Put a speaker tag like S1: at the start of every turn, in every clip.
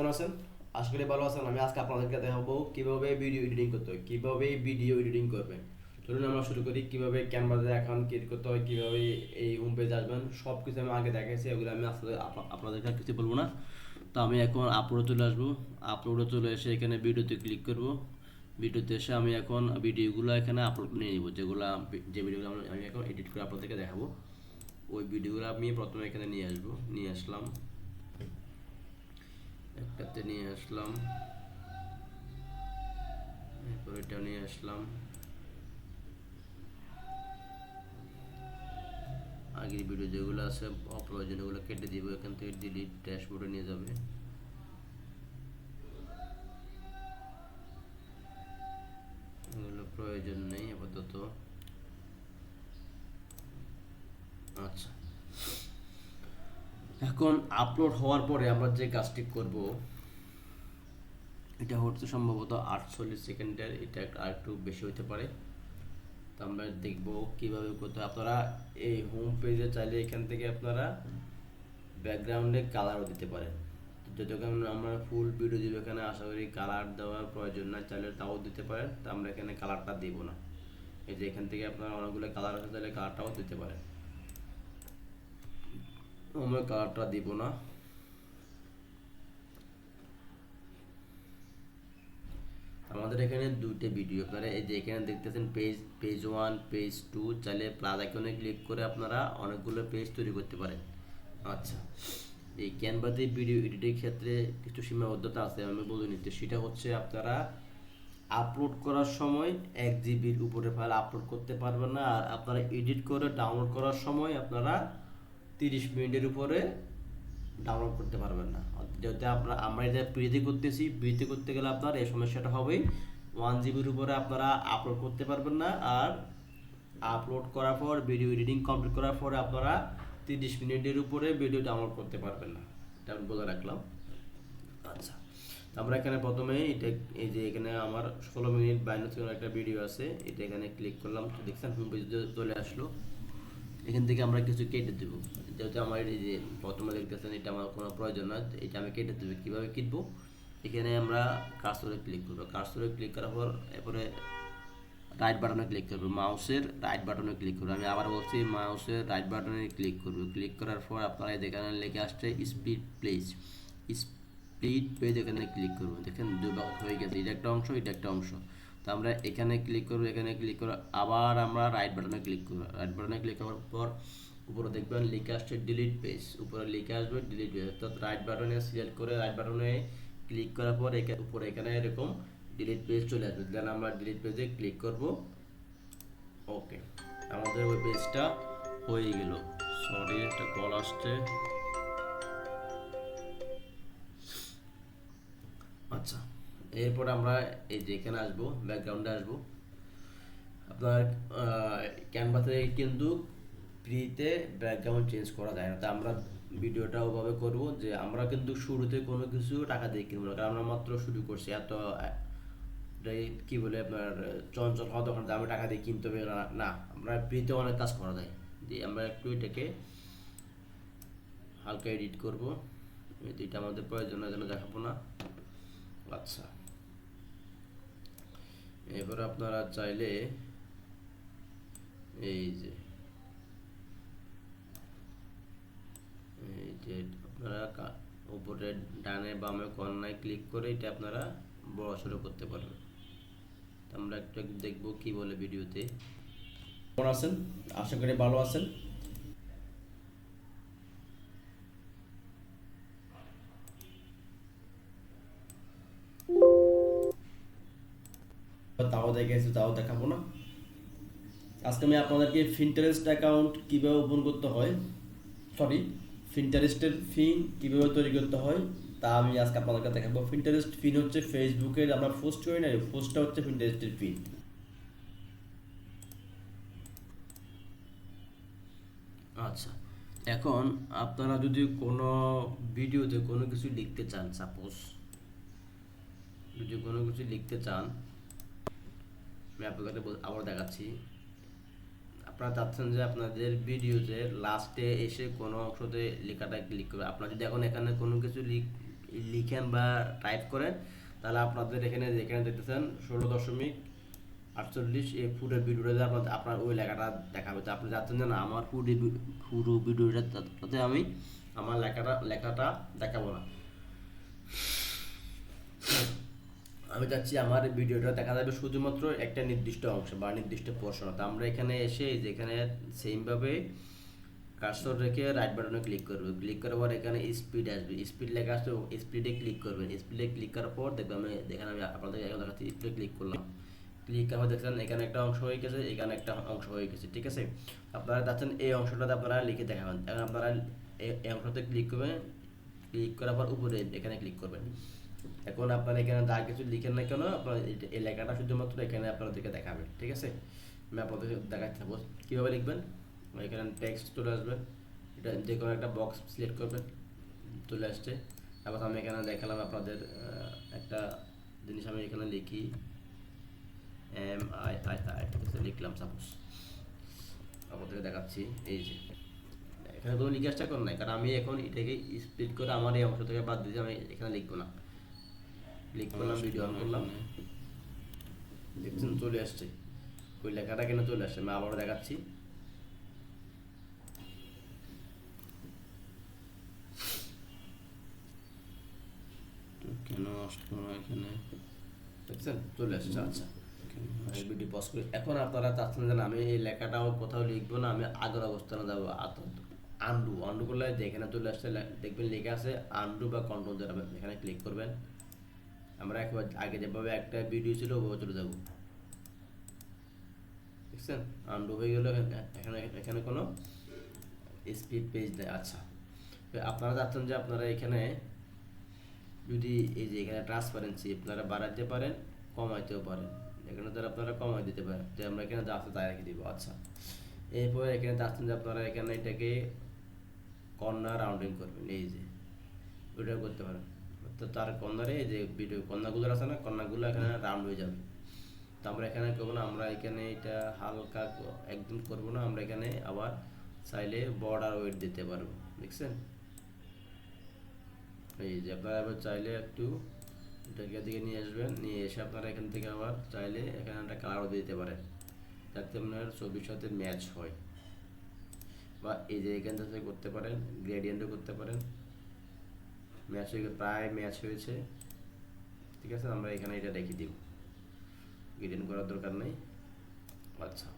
S1: কেমন আছেন? আশা করি ভালো আছেন। আমি আজকে আপনাদেরকে দেখাবো কীভাবে ভিডিও এডিটিং করতে হয়, কীভাবে ভিডিও এডিটিং করবেন। চলুন আমরা শুরু করি, কীভাবে ক্যানভাসে অ্যাকাউন্ট ক্রিয়েট করতে হয়, কীভাবে এই হোম পেজে আসবেন। সব কিছু আমি আগে দেখাইছি, এগুলো আমি আসলে আপনাদেরকে আর কিছু বলব না। তো আমি এখন আপলোডে চলে আসব। আপলোডে চলে এসে এখানে ভিডিওতে ক্লিক করব। ভিডিওতে এসে আমি এখন ভিডিওগুলো এখানে আপলোড নিয়ে নিব। যেগুলো যে ভিডিওগুলো আমি এখন এডিট করে আপনাদেরকে দেখাবো। ওই ভিডিওগুলো আমি প্রথমে এখানে নিয়ে আসব। নিয়ে আসলাম। একটাতে নিয়ে আসলাম। এটা নিয়ে আসলাম। আগের ভিডিও যেগুলো আছে অপ্রয়োজন ওগুলো কেটে দিব, এখান থেকে ডিলিট ড্যাশবোর্ডে নিয়ে যাবে। প্রয়োজন নেই, আপাতত। আচ্ছা। এখন আপলোড হওয়ার পরে আমরা যে কাজটি করব এটা হচ্ছে সম্ভবত আটচল্লিশ সেকেন্ডের, এটা আর একটু বেশি হতে পারে। তো আমরা দেখব কীভাবে করতে। আপনারা এই হোম পেজে চাইলে এখান থেকে আপনারা ব্যাকগ্রাউন্ডে কালারও দিতে পারেন। যতক্ষণ আমরা ফুল ভিডিও দিব এখানে, আশা করি কালার দেওয়ার প্রয়োজন না চাইলে তাও দিতে পারেন। তো আমরা এখানে কালারটা দিব না। এই যে এখান থেকে আপনারা অনেকগুলো কালার আছে, তাহলে কালারটাও দিতে পারেন। আমরা কালারটা দিব না। আমাদের এখানে দুইটা ভিডিও আপনারা এই যে এখানে দেখতেছেন page page one page two চাইলে প্লাস আইকনে ক্লিক করে আপনারা অনেকগুলো পেজ তৈরি করতে পারেন। আচ্ছা এই ক্যানভাতে ভিডিও এডিটের ক্ষেত্রে কিছু সীমাবদ্ধতা আছে, আমি বলে নিতে সেটা হচ্ছে আপনারা আপলোড করার সময় এক জিবির উপরে ফাইল আপলোড করতে পারবেন না। আর আপনারা এডিট করে ডাউনলোড করার সময় আপনারা তিরিশ মিনিটের উপরে ডাউনলোড করতে পারবেন না। যাতে আপনার আমরা এটা প্রিতে করতেছি, প্রিতে করতে গেলে আপনার এই সমস্যাটা হবে ওয়ান জিবির উপরে আপনারা আপলোড করতে পারবেন না আর আপলোড করার পর ভিডিও এডিটিং কমপ্লিট করার পরে আপনারা তিরিশ মিনিটের উপরে ভিডিও ডাউনলোড করতে পারবেন না। এটা আমি বলে রাখলাম। আচ্ছা আমরা এখানে প্রথমে এটা, এই যে এখানে আমার ষোলো মিনিট বাইন্ন সেকেন্ড একটা ভিডিও আছে। এটা এখানে ক্লিক করলাম। দেখছেন চলে আসলো। এখান থেকে আমরা কিছু কেটে দেবো। যেহেতু আমার এই যে প্রথমে দেখতেছেন, এটা আমার কোনো প্রয়োজন না, এটা আমি কেটে দেবো। কীভাবে কিনবো এখানে আমরা কার্সরে ক্লিক করব। কার্সরে ক্লিক করার পর এরপরে রাইট বাটনে ক্লিক করব। মাউসের রাইট বাটনে ক্লিক করব। আমি আবার বলছি মাউসের রাইট বাটনে ক্লিক করব। ক্লিক করার পর আপনারা যেখানে লেখে আসছে স্পিড প্লেস স্পিড পেজ এখানে ক্লিক করব। দেখেন দুই হয়ে গেছে। এটা একটা অংশ, এটা একটা অংশ। তো আমরা এখানে ক্লিক করব, এখানে ক্লিক করে আবার আমরা রাইট বাটনে ক্লিক করব। রাইট বাটনে ক্লিক করার পর উপরে দেখবেন লিখে আসছে ডিলিট পেজ উপরে লিখে আসবে ডিলিট পেজ অর্থাৎ রাইট বাটনে সিলেক্ট করে রাইট বাটনে ক্লিক করার পর এখানে উপরে এখানে এরকম ডিলিট পেজ চলে আসবে। দেন আমরা ডিলিট পেজে ক্লিক করব। ওকে আমাদের ওই পেজটা হয়ে গেল। সরি একটা কল আসছে। এরপর আমরা এই যে এখানে আসব ব্যাকগ্রাউন্ডে আসব। আপনার ক্যানভাসে কিন্তু ফ্রিতে ব্যাকগ্রাউন্ড চেঞ্জ করা যায় না। তা আমরা ভিডিওটা ওভাবে করব যে আমরা কিন্তু শুরুতে কোনো কিছু টাকা দিয়ে কিনবো না। কারণ আমরা মাত্র শুরু করছি। এত কি বলে আপনার, চঞ্চল হওয়া দোকান আমি টাকা দিয়ে কিনতে হবে না আমরা ফ্রিতে অনেক কাজ করা যায়। দিয়ে আমরা একটু এটাকে হালকা এডিট করব। এটা আমাদের প্রয়োজনের জন্য দেখাবো না। আচ্ছা। এবার আপনারা চাইলে এই যে এই যে আপনারা উপরে ডানে বামে কর্নায় ক্লিক করে এটা আপনারা বড় সড়ো করতে পারবেন। আমরা একটু একটু দেখব কি বলে ভিডিওতে। কেমন আছেন? আশা করি ভালো আছেন। তাও দেখাইছি তাও দেখাবো না। আজকে আমি আপনাদেরকে ফিন্টারেস্ট অ্যাকাউন্ট কীভাবে ওপেন করতে হয় সরি ফিন্টারেস্টের ফিন কীভাবে তৈরি করতে হয়, তা আমি আজকে আপনাদেরকে দেখাবো। ফিন্টারেস্ট ফিন হচ্ছে ফেসবুকের আমরা পোস্ট করি না পোস্টটা হচ্ছে ফিন্টারেস্টের ফিন আচ্ছা এখন আপনারা যদি কোনো ভিডিওতে কোনো কিছু লিখতে চান সাপোজ যদি কোনো কিছু লিখতে চান আমি আপনাদেরকে আবার দেখাচ্ছি। আপনারা চাচ্ছেন যে আপনাদের ভিডিওতে লাস্টে এসে কোনো অংশতে লেখাটা ক্লিক করবে আপনারা যদি এখন এখানে কোনো কিছু লিখ, লিখেন বা টাইপ করেন, তাহলে আপনাদের এখানে যেখানে দেখতেছেন ষোলো দশমিক আটচল্লিশ এই পুরো ভিডিওটা আপনার আপনার ওই লেখাটা দেখাবে। তো আপনি চাচ্ছেন যে না, আমার পুরো পুরো ভিডিওটা তাতে আমি, আমার লেখাটা লেখাটা দেখাবো না। আমি চাচ্ছি আমার ভিডিওটা দেখা যাবে শুধুমাত্র একটা নির্দিষ্ট অংশ বা নির্দিষ্ট পোর্শন তো আমরা এখানে এসে যেখানে সেমভাবে কার্সর রেখে রাইট বাটনে ক্লিক করবে। ক্লিক করার পর এখানে স্পিড আসবে। স্পিড লেখা আসবে স্পিডে ক্লিক করবেন। স্পিডে ক্লিক করার পর দেখবেন আমি, দেখেন আমি আপনাদের এখন দেখাচ্ছি স্পিডে ক্লিক করলাম। ক্লিক করার দেখছেন, এখানে একটা অংশ হয়ে গেছে, এখানে একটা অংশ হয়ে গেছে, ঠিক আছে? আপনারা চাচ্ছেন এই অংশটাতে আপনারা লিখে দেখাবেন। এখন আপনারা এই অংশতে ক্লিক করবেন। ক্লিক করার পর উপরে এখানে ক্লিক করবেন। এখন আপনারা এখানে যা কিছু লিখেন না কেন, আপনার এই- লেখাটা শুধুমাত্র এখানে আপনাদেরকে দেখাবে ঠিক আছে? আমি আপনাদেরকে দেখাতে থাকব কীভাবে লিখবেন? এখানে টেক্সট চলে আসবে, এটা যে কোনো একটা বক্স সিলেক্ট করবেন, চলে আসছে। তারপর আমি এখানে দেখালাম আপনাদের একটা জিনিস আমি এখানে লিখি এম আই আই আই ঠিক আছে, লিখলাম সাপোজ। আপনাদেরকে দেখাচ্ছি, এই যে। এখানে কোনো লিখে আসতে করেন নাই, কারণ আমি এখন এটাকে স্প্লিট করে আমার এই অংশ থেকে বাদ দিয়েছি আমি এখানে লিখব না। ক্লিক করলাম ভিডিও অন করলাম। দেখছেন চলে আসছে। ওই লেখাটা কেন চলে আসছে? আমি আবারও দেখাচ্ছি।
S2: কেন আসলো না এখানে?
S1: দেখছেন? চলে আসছে আচ্ছা। ভিডিও পজ করি। এখন আপনারা চাচ্ছেন যে আমি এই লেখাটাও কোথাও লিখব না আমি আগের অবস্থানে যাব। আন্ডু আন্ডু করলে যেখানে চলে আসছে। দেখবেন লেখা আছে আন্ডু বা কন্ট্রোল যাবেন এখানে ক্লিক করবেন। আমরা একবার আগে যেভাবে একটা ভিডিও ছিল, ওভাবে চলে যাব। দেখছেন? আন্ডু হয়ে গেল এখানে এখানে কোনো স্পিড পেজ নেই। আচ্ছা। আপনারা চাচ্ছেন যে আপনারা এখানে যদি এই যে এখানে ট্রান্সপারেন্সি আপনারা বাড়াতে পারেন, কমাইতেও পারেন। এখানে ধর আপনারা কমাই দিতে পারেন। তো আমরা এখানে যা তাই রেখে দিব। আচ্ছা। এরপর এখানে চাচ্ছেন যে আপনারা এখানে এটাকে কর্নার রাউন্ডিং করবেন। এই যে। ওইটা করতে পারেন। তো তার এই যে ভিডিও কর্নারগুলো আছে না কর্নারগুলো এখানে রাউন্ড হয়ে যাবে। তো আমরা এখানে করব না আমরা এখানে এটা হালকা একদম করব না আমরা এখানে আবার চাইলে বর্ডার ওয়েট দিতে পারব। দেখছেন? এই যে আপনারা এবার চাইলে একটু এটাকে দিকে নিয়ে আসবেন নিয়ে এসে আপনারা এখান থেকে আবার চাইলে এখানে একটা কালারও দিতে পারেন। যাতে আপনার ছবির সাথে ম্যাচ হয়। বা এই যে এখান থেকে করতে পারেন গ্রেডিয়েন্টও করতে পারেন। ম্যাচ হয়ে প্রায় ম্যাচ হয়েছে। ঠিক আছে, আমরা এখানে এটা রেখে দিব গ্রেডিয়েন্ট করার দরকার নেই। আচ্ছা।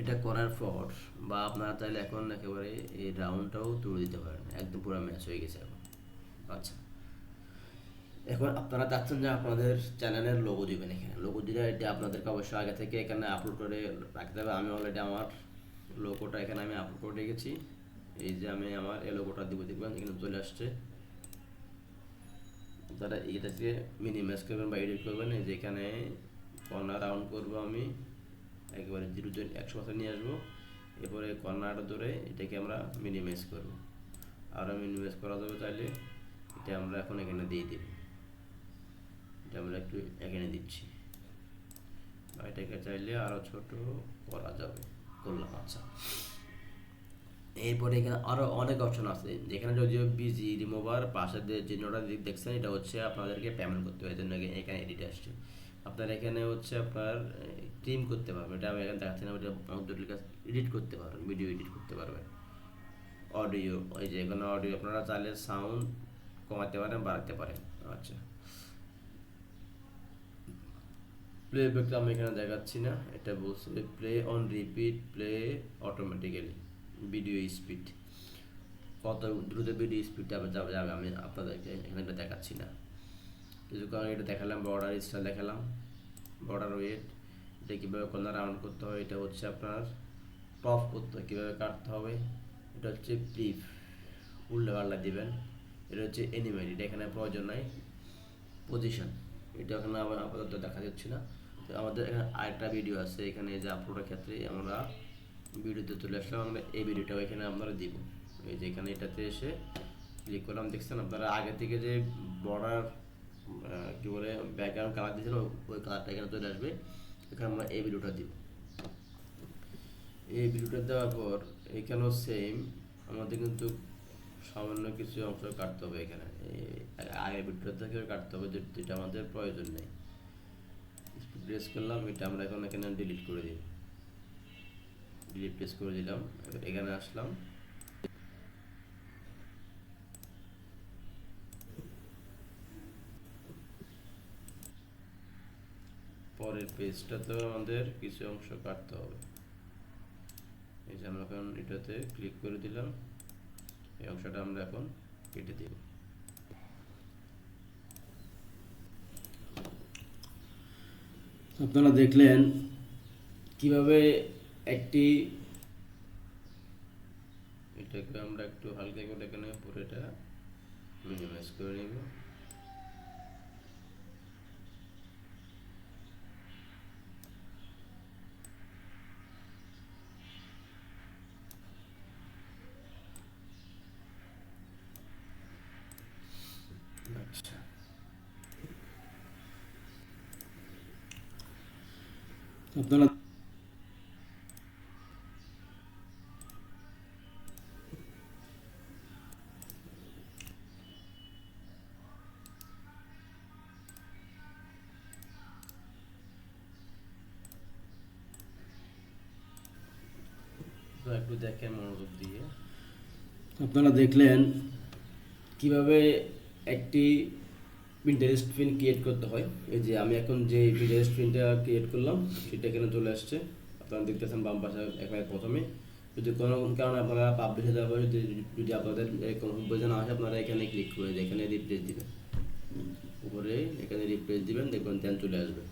S1: এটা করার পর বা আপনারা চাইলে এখন একেবারে এই রাউন্ডটাও তুলে দিতে পারেন। একদম পুরো ম্যাচ হয়ে গেছে এখন। আচ্ছা। এখন আপনারা চাচ্ছেন যে আপনাদের চ্যানেলের লোগো দিবেন এখানে। লোগো দিলে এটা আপনাদেরকে অবশ্যই আগে থেকে এখানে আপলোড করে রাখতে হবে। আমি অলরেডি আমার লোগোটা এখানে আমি আপলোড করে রেখেছি। এই যে আমি আমার এই লোগোটা দিব, দেখবেন এখানে চলে আসছে। তারা এটাকে মিনিমাইজ করবেন বা এডিট করবেন, এই যে এখানে কর্নার রাউন্ড করব আমি। একেবারে জিরো জয়েন্ট একশো পার্সেন্ট নিয়ে আসব। এরপরে কর্নারটা ধরে এটাকে আমরা মিনিমাইজ করব। আরও মিনিমাইজ করা যাবে চাইলে, এটা আমরা এখন এখানে দিয়ে দিব। এটা আমরা একটু এখানে দিচ্ছি। এটাকে চাইলে আরও ছোট করা যাবে। করলাম আচ্ছা এরপরে এখানে আরও অনেক অপশন আছে। যেখানে যদিও বিজি রিমুভার পাশে যে চিহ্নটা দেখছেন, এটা হচ্ছে আপনাদেরকে পেমেন্ট করতে এই জন্য এখানে- এডিট আসছে। আপনার এখানে হচ্ছে আপনার ট্রিম করতে পারবেন। এটা আমি এখানে দেখাচ্ছি না, ওটা এডিট করতে পারবেন ভিডিও এডিট করতে পারবেন। অডিও ওই যে এখানে অডিও আপনারা চাইলে সাউন্ড কমাতে পারেন, বাড়াতে পারেন। আচ্ছা। প্লে প্লেব্যাকটা আমি এখানে দেখাচ্ছি না, এটা বলছে play on repeat play automatically video speed কত দ্রুত ভিডিও স্পিড যাবে যাবে, আমি আপনাদেরকে এখানে এটা দেখাচ্ছি না। কিছু কারণ এটা দেখালাম বর্ডার স্টাইল দেখালাম বর্ডার ওয়েট এটা কীভাবে কর্নার রাউন্ড করতে হবে এটা হচ্ছে আপনার টপ করতে হয়, কীভাবে কাটতে হবে, এটা হচ্ছে প্লিপ উল্টা পাল্টা দিবেন, এটা হচ্ছে এনিমেল এটা এখানে প্রয়োজন নাই পজিশন এটা এখানে আমার আপাতত দেখা যাচ্ছে না। তো আমাদের এখানে আরেকটা ভিডিও আছে, এখানে যে আপলোডের ক্ষেত্রে আমরা ভিডিওতে চলে আসলাম, আমরা এই ভিডিওটাও এখানে আমরা দিব। এই যে এখানে এটাতে এসে ক্লিক করলাম, দেখছেন আপনারা? আগে থেকে যে বর্ডার কী বলে ব্যাকগ্রাউন্ড কালার দিয়েছিল, ওই কালারটা এখানে চলে আসবে। এখানে আমরা এই ভিডিওটা দিব। এই ভিডিওটা দেওয়ার পর এখানেও সেম আমাদের কিন্তু সামান্য কিছু অংশ কাটতে হবে এখানে। এই আগের ভিডিও থেকে কাটতে হবে, যেটা আমাদের প্রয়োজন নেই। প্রেস করলাম, এটা আমরা এখন এখানে ডিলিট করে দিই। ডিলিট প্রেস করে দিলাম এখানে আসলাম। পরের পেজটাতেও আমাদের কিছু অংশ কাটতে হবে। এই যে আমরা এখন এটাতে ক্লিক করে দিলাম, এই অংশটা আমরা এখন কেটে দিব। আপনারা দেখলেন কীভাবে একটি এটাকে আমরা একটু হালকা করে এখানে পুরোটা মিনিমাইজ করে নিব। আচ্ছা। আপনারা একটু দেখেন মনোযোগ দিয়ে। আপনারা দেখলেন কীভাবে একটি প্রিন্টারেস্ট প্রিন্ট ক্রিয়েট করতে হয়। এই যে আমি এখন যে প্রিন্টারেস্ট প্রিন্টটা ক্রিয়েট করলাম, সেটা এখানে চলে আসছে। আপনারা দেখতেছেন বাম পাশে একেবারে প্রথমে। যদি কোনো কারণে আপনারা পাবলিশ হয়ে যাওয়ার যদি যদি আপনাদের এরকম বোঝা না আসে, আপনারা এখানে ক্লিক করে এখানে রিপ্লেস দিবেন। উপরে এখানে রিপ্লেস দিবেন, দেখবেন দেন চলে আসবে।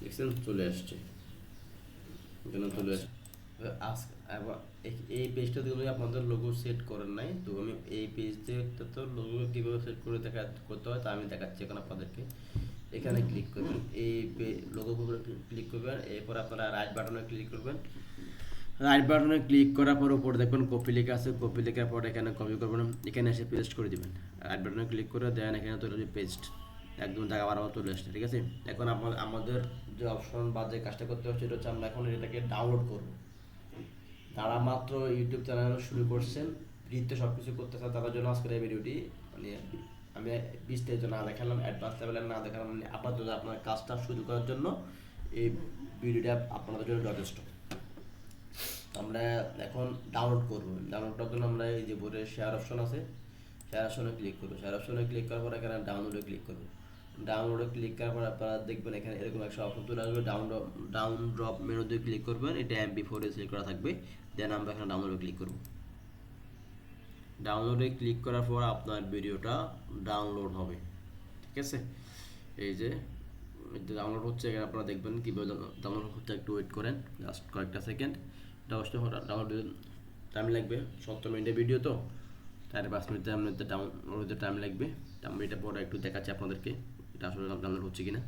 S1: দেখছেন? চলে আসছে। এখানে চলে আসছে। এই- এই পেজটা যদি আপনাদের লোগো সেট করেন নাই। তো আমি এই পেজতে তো লোগো কীভাবে সেট করে দেখা করতে হয় তা আমি দেখাচ্ছি এখন আপনাদেরকে। এখানে ক্লিক করবেন। এই লোগো ক্লিক করবেন। এরপর আপনারা রাইট বাটনে ক্লিক করবেন। রাইট বাটনে ক্লিক করার পর উপরে দেখবেন কপি লেখা আছে। কপি লেখার পর এখানে কপি করবেন। এখানে এসে পেস্ট করে দিবেন। রাইট বাটনে ক্লিক করে দেন। এখানে তৈরি পেস্ট একদম জায়গা বারবার চলে আসছে, ঠিক আছে? এখন আমাদের যে অপশন বা যে কাজটা করতে হচ্ছে সেটা হচ্ছে আমরা এখন এটাকে ডাউনলোড করব। যারা মাত্র ইউটিউব চ্যানেল শুরু করছেন ফ্রিতে সব কিছু করতে চান তাদের জন্য আজকের এই ভিডিওটি মানে আমি বিস্তারিত না দেখালাম অ্যাডভান্স লেভেলে না দেখালাম মানে আপাতত আপনার কাজটা শুরু করার জন্য এই ভিডিওটা আপনাদের জন্য যথেষ্ট। আমরা এখন ডাউনলোড করব। ডাউনলোড করার জন্য আমরা এই যে বোর্ডে শেয়ার অপশন আছে শেয়ার অপশনে ক্লিক করব। শেয়ার অপশনে ক্লিক করার পর এখানে ডাউনলোডে ক্লিক করব। ডাউনলোডে ক্লিক করার পর আপনারা দেখবেন এখানে এরকম একটা অপশন চলে আসবে ডাউনলোড ডাউন ড্রপ মেনুতে ক্লিক করবেন, এটা এমপি ফোরে সিলেক্ট করা থাকবে দেন আমরা এখানে ডাউনলোডে ক্লিক করব। ডাউনলোডে ক্লিক করার পর আপনার ভিডিওটা ডাউনলোড হবে, ঠিক আছে? এই যে ডাউনলোড হচ্ছে, এখানে আপনারা দেখবেন কীভাবে ডাউনলোড হচ্ছে, একটু ওয়েট করেন জাস্ট কয়েকটা সেকেন্ড অবশ্যই ডাউনলোড টাইম লাগবে, সত্তর মিনিটের ভিডিও তো তাই পাঁচ মিনিটে আপনাদের ডাউনলোড হতে টাইম লাগবে আমি এটা পরে একটু দেখাচ্ছি আপনাদেরকে। এটা আসলে ডাউনলোড হচ্ছে কিনা?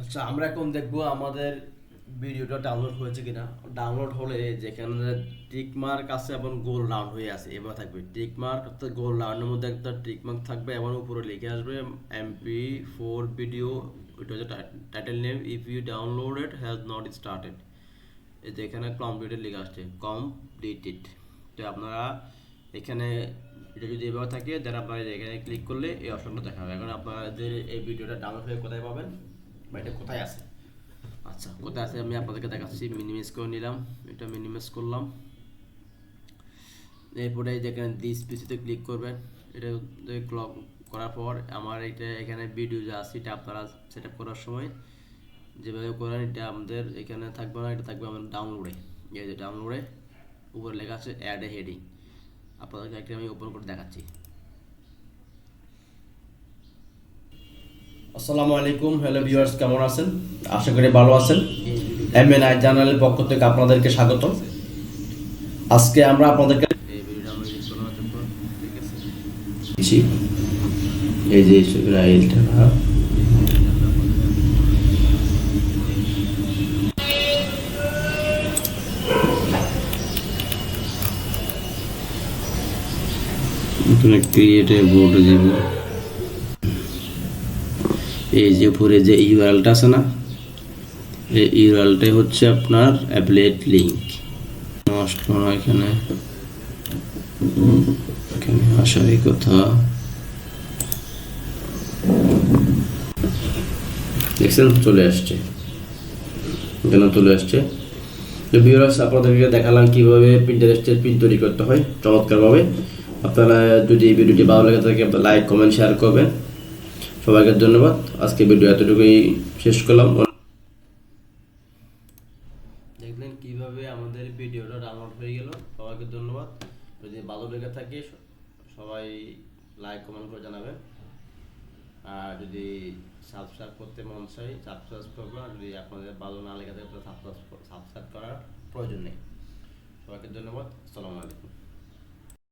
S1: আচ্ছা আমরা এখন দেখব আমাদের ভিডিওটা ডাউনলোড হয়েছে কিনা। ডাউনলোড হলে যেখানে টিক মার্ক আছে এবং গোল রাউন্ড হয়ে আছে, এবার থাকবে। টিক মার্ক অর্থাৎ গোল রাউন্ডের মধ্যে একটা টিক মার্ক থাকবে এবং উপরে লিখে আসবে এমপি ফোর ভিডিও ওইটা হচ্ছে title name if you downloaded has not started এই যে এখানে কমপ্লিটেড লিখে আসছে কমপ্লিটেড তো আপনারা এখানে এটা যদি এভাবে থাকে দেন আপনারা এখানে ক্লিক করলে এই অপশনটা দেখা হবে এখন আপনাদের এই ভিডিওটা ডাউনলোড হয়ে কোথায় পাবেন? বা এটা কোথায় আছে? আচ্ছা কোথায় আছে আমি আপনাদেরকে দেখাচ্ছি। মিনিমাইজ করে নিলাম। এটা মিনিমাইজ করলাম। এরপরে যেখানে দিস পিসিতে ক্লিক করবেন। এটা ক্লক করার পর আমার এটা এখানে ভিডিও যা আছে, এটা আপনারা সেট করার সময় যেভাবে করেন, এটা আমাদের এখানে থাকবে না, এটা থাকবে আমাদের ডাউনলোডে এই যে ডাউনলোডে উপরে লেখা আছে অ্যাড এ হেডিং আপনাদেরকে একটা আমি ওপেন করে দেখাচ্ছি আসসালামু আলাইকুম হ্যালো ভিউয়ার্স কেমন আছেন আশা করি ভালো আছেন এম এন আই চ্যানেলের পক্ষ থেকে আপনাদেরকে স্বাগত আজকে আমরা আপনাদেরকে এই আছে এই যে রাইলটা একটি এটা বোর্ড দিব। এই যে উপরে যে ইউআরএলটা আছে না, এই ইউআরএলটাই হচ্ছে আপনার অ্যাপলেট লিঙ্ক নষ্ট না এখানে। এখানে আসারই কথা। দেখছেন, চলে আসছে। এখানে চলে আসছে? তো ভিউয়ার্স আপনাদেরকে দেখালাম কীভাবে প্রিন্টারেস্টের প্রিন্ট তৈরি করতে হয়। চমৎকারভাবে। আপনারা যদি এই ভিডিওটি ভালো লেগে থাকে লাইক কমেন্ট শেয়ার করবেন। সবাইকে ধন্যবাদ। আজকে ভিডিও এতটুকুই শেষ করলাম। দেখলেন কীভাবে আমাদের ভিডিওটা ডাউনলোড হয়ে গেল। সবাইকে ধন্যবাদ। যদি ভালো লেগে থাকে, সবাই লাইক কমেন্ট করে জানাবেন। আর যদি সাবস্ক্রাইব করতে মন চাই সাবস্ক্রাইব করবেন। আর যদি আপনাদের ভালো না লেগে থাকে সাবস্ক্রাইব সাবস্ক্রাইব করার প্রয়োজন নেই। সবাইকে ধন্যবাদ। আসসালামু আলাইকুম।